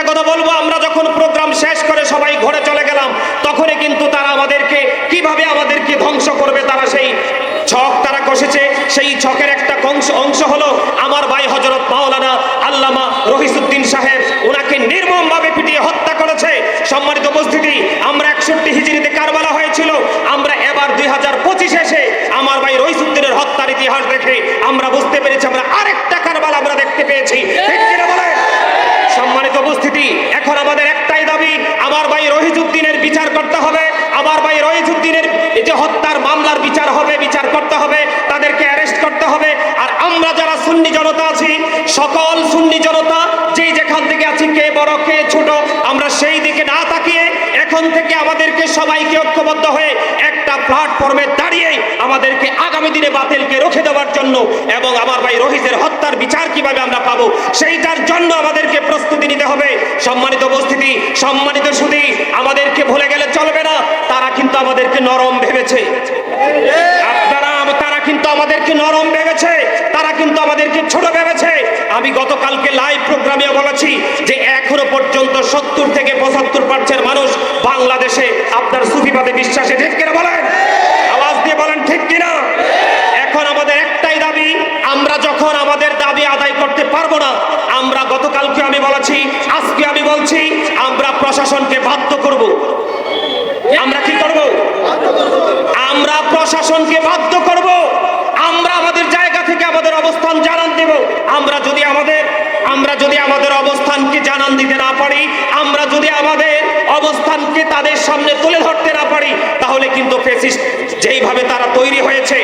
একটা কথা বলব আমরা যখন প্রোগ্রাম শেষ করে সবাই ঘরে চলে গেলাম তখনই কিন্তু তারা আমাদেরকে কীভাবে আমাদেরকে ধ্বংস করবে তারা সেই ছক তারা কষেছে। সেই ছকের একটা অংশ অংশ হলো আমার ভাই হজরত মাওলানা আল্লামা রহিসুদ্দিন সাহেব। ওনাকে নির্মমভাবে পিটিয়ে হত্যা করেছে। সম্মানিত উপস্থিতি আমরা একষট্টি হিজড়িতে কারবালা হয়েছিল। আমরা এবার দুই হাজার পঁচিশে এসে আমার ভাই রহিসুদ্দিনের হত্যার ইতিহাস দেখে আমরা বুঝতে পেরেছি আমরা আরেকটা কারবালা আমরা দেখতে পেয়েছি ঠিক কিনা বলেন? সম্মানিত উপস্থিতি এখন আমাদের একটাই দাবি, আমার ভাই রহিজুদ্দিনের বিচার করতে হবে, আমার ভাই রহিজুদ্দিনের যে হত্যার মামলার বিচার হবে, বিচার করতে হবে, তাদেরকে অ্যারেস্ট করতে হবে। আর আমরা যারা সুন্নি জনতা আছি, সকল সুন্নি জনতা, যেই যেখান থেকে আছি, কে বড়, কে ছোট, আমরা সেই দিকে না তাকিয়ে এখন থেকে আমাদেরকে সবাইকে ঐক্যবদ্ধ হয়ে একটা প্ল্যাটফর্মে দাঁড়িয়ে আমাদেরকে আগামী দিনে বাতিলকে রুখে দেওয়ার জন্য এবং আমার ভাই রহিজের হত্যার বিচার কীভাবে আমরা পাবো, সেইটার জন্য আমাদেরকে প্রস্তুতি নিতে হবে। সম্মানিত উপস্থিতি, সম্মানিত সুদী আমাদেরকে ভুলে গেলে চলবে না। তারা কিন্তু আমাদেরকে নরম ভেবেছে। আপনারা, তারা কিন্তু আমাদেরকে নরম ভেবেছে। তারা কিন্তু আমাদেরকে ছোট ভেবেছে। আমি গতকালকে লাইভ প্রোগ্রামে বলেছি যে এখনও পর্যন্ত সত্তর থেকে পঁচাত্তর পার্সেন্ট মানুষ বাংলাদেশে আপনার সুফিবাদে বিশ্বাসে। ঠিক কিনা বলেন? আওয়াজ দিয়ে বলেন ঠিক কিনা? এখন আমাদের একটাই দাবি, আমরা যখন আমাদের দাবি আদায় করতে পারব না আমরা গতকালকে আমি বলেছি, আজকে আমি বলছি, আমরা প্রশাসনকে বাধ্য করব। আমরা কি করব? আমরা প্রশাসনকে বাধ্য করব। আমরা আমাদের জায়গা থেকে আমাদের অবস্থান জানান দেব। আমরা যদি আমাদের, আমরা যদি আমাদের অবস্থানকে জানান দিতে না পারি, আমরা যদি আমাদের অবস্থানকে তাদের সামনে তুলে ধরতে না পারি, তাহলে কিন্তু ফেসিস্ট যেইভাবে তারা তৈরি হয়েছে,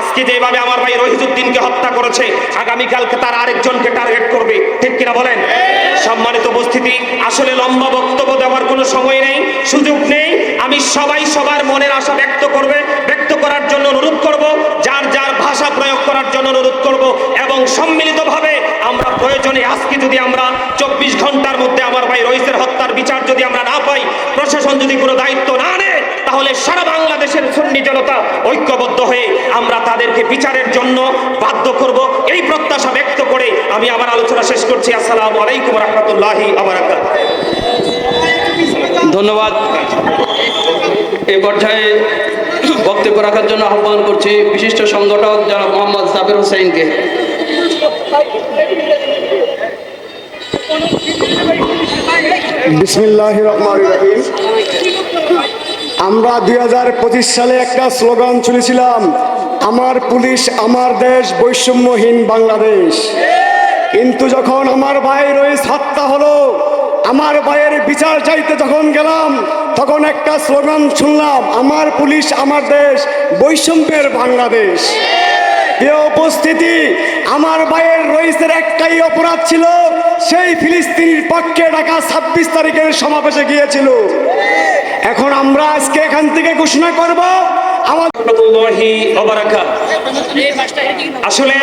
আজকে যেভাবে আমার ভাই রহিজুদ্দিনকে হত্যা করেছে, আগামীকালকে তারা আরেকজনকে টার্গেট করবে, ঠিক কিনা বলেন? সম্মানিত উপস্থিতি, আসলে লম্বা বক্তব্য দেওয়ার কোনো সময় নেই, সুযোগ নেই, আমি সবাই সবার মনের আশা ব্যক্ত করবে, ব্যক্ত করার জন্য অনুরোধ করব, যার যার ভাষা প্রয়োগ করার জন্য অনুরোধ করব, এবং সম্মিলিতভাবে আমরা প্রয়োজনে, আজকে যদি আমরা চব্বিশ ঘণ্টার মধ্যে রইসের হত্যার বিচার যদি আমরা না পাই, প্রশাসন যদি কোনো দায়িত্ব না নেয়, তাহলে সারা বাংলাদেশের সুন্নি জনতা ঐক্যবদ্ধ হয়ে আমরা তাদেরকে বিচারের জন্য বাধ্য করব। এই প্রত্যাশা ব্যক্ত করে আমি আমার আলোচনা শেষ করছি। আসসালামু আলাইকুম রহমতুল্লাহি ধন্যবাদ। এই পর্যায়ে বক্তব্য রাখার জন্য আহ্বান করছি বিশিষ্ট সংগঠক জনাব মোহাম্মদ সাবির হোসেনকে। বিসমিল্লাহ রহমান রহিম আমরা দুই হাজার পঁচিশ সালে একটা স্লোগান চলেছিলাম আমার পুলিশ, আমার দেশ, বৈষম্যহীন বাংলাদেশ। কিন্তু যখন আমার ভাই রয়েছে সাতটা হলো, আমার ভাইয়ের বিচার চাইতে যখন গেলাম, তখন একটা স্লোগান শুনলাম, আমার পুলিশ, আমার দেশ, বৈষম্যের বাংলাদেশ। উপস্থিতি আমার ভাইয়ের রইসের একটাই অপরাধ ছিল, সেই ফিলিস্তিনির পক্ষে ঢাকা ছাব্বিশ তারিখের সমাবেশে গিয়েছিল। এখন আমরা আজকে এখান থেকে ঘোষণা করব আসলে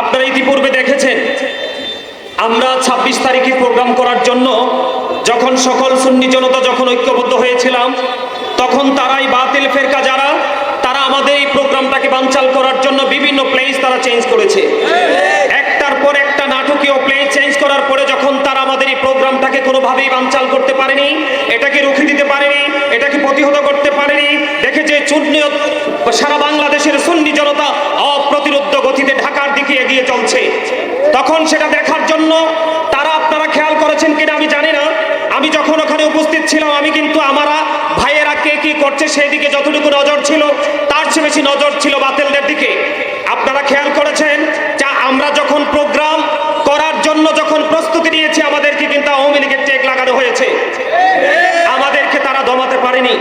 আপনারা ইতিপূর্বে দেখেছেন, আমরা ২৬ তারিখে প্রোগ্রাম করার জন্য যখন সকল সুন্নি জনতা যখন ঐক্যবদ্ধ হয়েছিলাম, তখন তারাই বাতিল ফেরকা যারা প্রোগ্রামটাকে বানচাল করার জন্য বিভিন্ন প্লেস তারা চেঞ্জ করেছে। একটার পর একটা নাটকীয় প্লেস চেঞ্জ করার পরে যখন তারা আমাদের এই প্রোগ্রামটাকে কোনোভাবেই বানচাল করতে পারেনি, এটাকে রুখে দিতে পারেনি, এটাকে প্রতিহত করতে পারেনি দেখেছে চূর্ণীয় সারা বাংলাদেশের সুন্নি জনতা অপ্রতিরোধ গতিতে ঢাকার দিকে এগিয়ে চলছে। তখন সেটা দেখার জন্য তারা আপনারা খেয়াল করেছেন কিনা আমি জানি না। আমি যখন ওখানে উপস্থিত ছিলাম, আমি কিন্তু আমারা কে কি করছে সেই দিকে যতটুকু নজর ছিল, তার চেয়ে বেশি নজর ছিল বাতিলদের দিকে। আপনারা খেয়াল করেছেন? যা আমরা যখন প্রোগ্রাম করার জন্য যখন প্রস্তুতি নিয়েছি, আমাদেরকে কিন্তু আওয়ামী লীগের চেক লাগানো হয়েছে। আমাদেরকে তারা দমাতে পারেনি।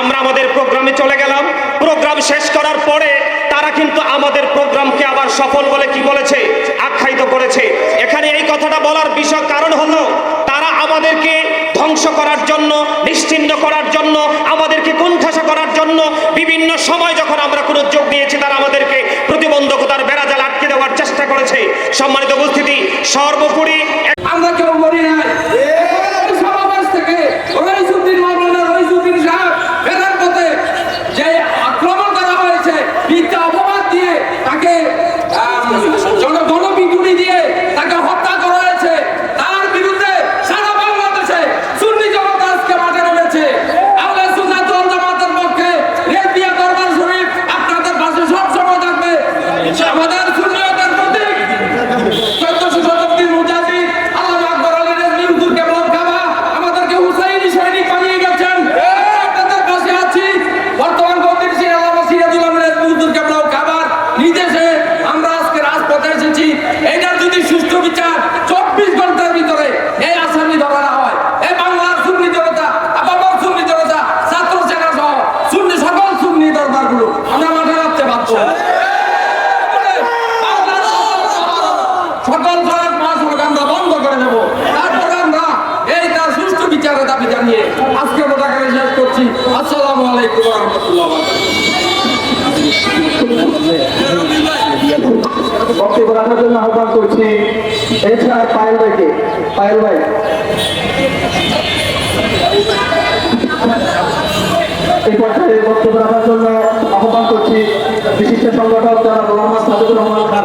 আমরা আমাদের প্রোগ্রামে চলে গেলাম। প্রোগ্রাম শেষ করার পরে তারা কিন্তু আমাদের প্রোগ্রামকে আবার সফল বলে কি বলেছে? আখ্যায়িত করেছে। এখানে এই কথাটা বলার বিষয় কারণ হলো আমাদেরকে ধ্বংস করার জন্য নিশ্চিন্ন করার জন্য, আমাদেরকে কুণ্ঠাসা করার জন্য বিভিন্ন সময় যখন আমরা কোনো যোগ দিয়েছি তারা আমাদেরকে প্রতিবন্ধকতার বেড়াজাল আটকে দেওয়ার চেষ্টা করেছে। সম্মানিত উপস্থিতি, সর্বোপরি এছাড়া পায়েল ভাইকে পায়েল ভাই। এই পর্যায়ে বক্তব্য রাখার জন্য আহ্বান করছি বিশিষ্ট সংগঠক যারা মোহাম্মদ সাদুর রহমান খান।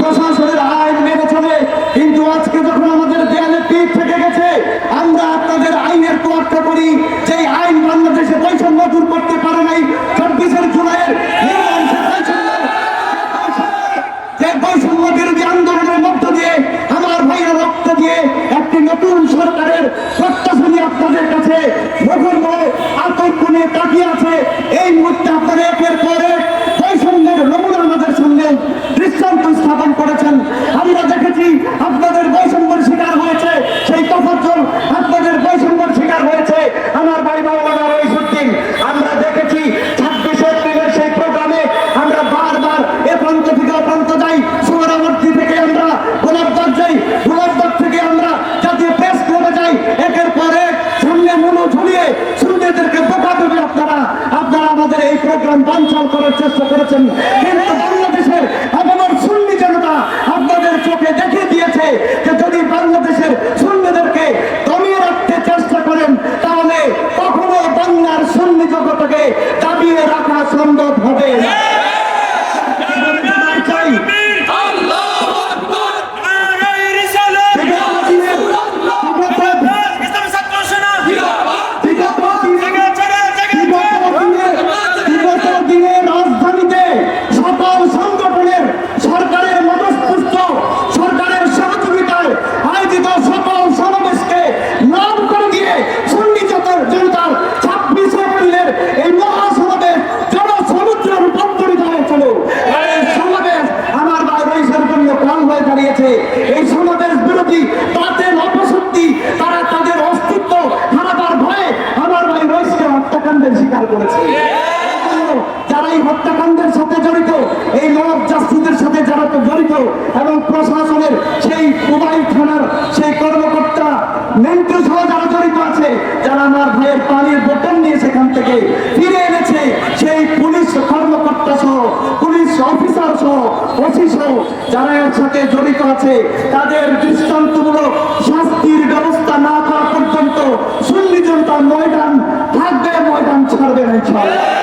প্রশাসনের আয় চঞ্চল করার চেষ্টা করেছেন। আমার ভাইয়ের পানির বোতল নিয়ে সেখান থেকে ফিরে এনেছে। সেই পুলিশ কর্মকর্তা সহ, পুলিশ অফিসার সহ, ওসি সহ যারা এর সাথে জড়িত আছে, তাদের দৃষ্টান্তমূলক শাস্তির ব্যবস্থা না করা পর্যন্ত সুন্নি জনতা ময়দান থাকবে, ময়দান ছাড়বে না ছাড়বে